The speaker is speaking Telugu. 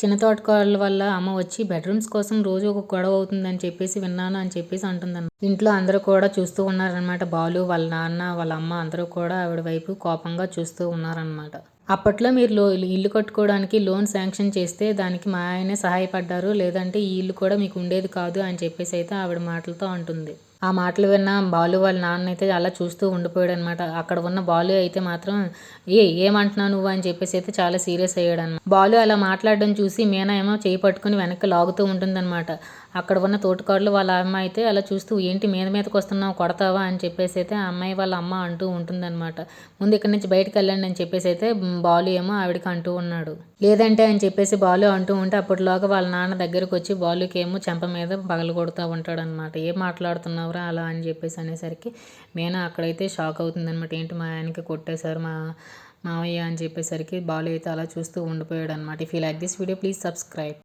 చిన్న తోటకోడల వల్ల అమ్మ వచ్చి బెడ్రూమ్స్ కోసం రోజు ఒక గొడవ అవుతుందని చెప్పేసి విన్నాను అని చెప్పేసి అంటుందన్న ఇంట్లో అందరూ కూడా చూస్తూ ఉన్నారనమాట బాలు వాళ్ళ నాన్న వాళ్ళ అమ్మ అందరూ కూడా ఆవిడ వైపు కోపంగా చూస్తూ ఉన్నారనమాట అప్పట్లో మీరు లో ఇల్లు కట్టుకోవడానికి లోన్ శాంక్షన్ చేస్తే దానికి మా ఆయనే సహాయపడ్డారు. లేదంటే ఈ ఇల్లు కూడా మీకు ఉండేది కాదు అని చెప్పేసి అయితే ఆవిడ మాటలతో అంటుంది. ఆ మాటలు విన్న బాలు వాళ్ళ నాన్న అయితే అలా చూస్తూ ఉండిపోయాడు అనమాట అక్కడ ఉన్న బాలు అయితే మాత్రం ఏ ఏమంటున్నావు నువ్వు? అని చెప్పేసి అయితే చాలా సీరియస్ అయ్యాడు అనమాట బాలు అలా మాట్లాడడం చూసి మీనా ఏమో చేయి పట్టుకుని వెనక్కి లాగుతూ ఉంటుందన్నమాట అక్కడ ఉన్న తోటకారులు వాళ్ళ అమ్మ అయితే అలా చూస్తూ ఏంటి మీద మీదకి వస్తున్నావు? కొడతావా? అని చెప్పేసి అయితే ఆ అమ్మాయి వాళ్ళ అమ్మ అంటూ ఉంటుందన్నమాట ముందు ఇక్కడి నుంచి బయటకు వెళ్ళండి అని చెప్పేసి అయితే బాలు ఏమో ఆవిడకి అంటూ ఉన్నాడు. లేదంటే అని చెప్పేసి బాలు అంటూ ఉంటే అప్పటిలోగా వాళ్ళ నాన్న దగ్గరకు వచ్చి బాలుకి ఏమో చెంప మీద పగలు కొడుతూ ఉంటాడు అనమాట ఏం అలా అని చెప్పేసి అనేసరికి మేనా అక్కడైతే షాక్ అవుతుందనమాట ఏంటి మా ఆయనకి కొట్టేశారు మా మావయ్య? అని చెప్పేసరికి బాలు అయితే అలా చూస్తూ ఉండిపోయాడు అనమాట if you like this video please subscribe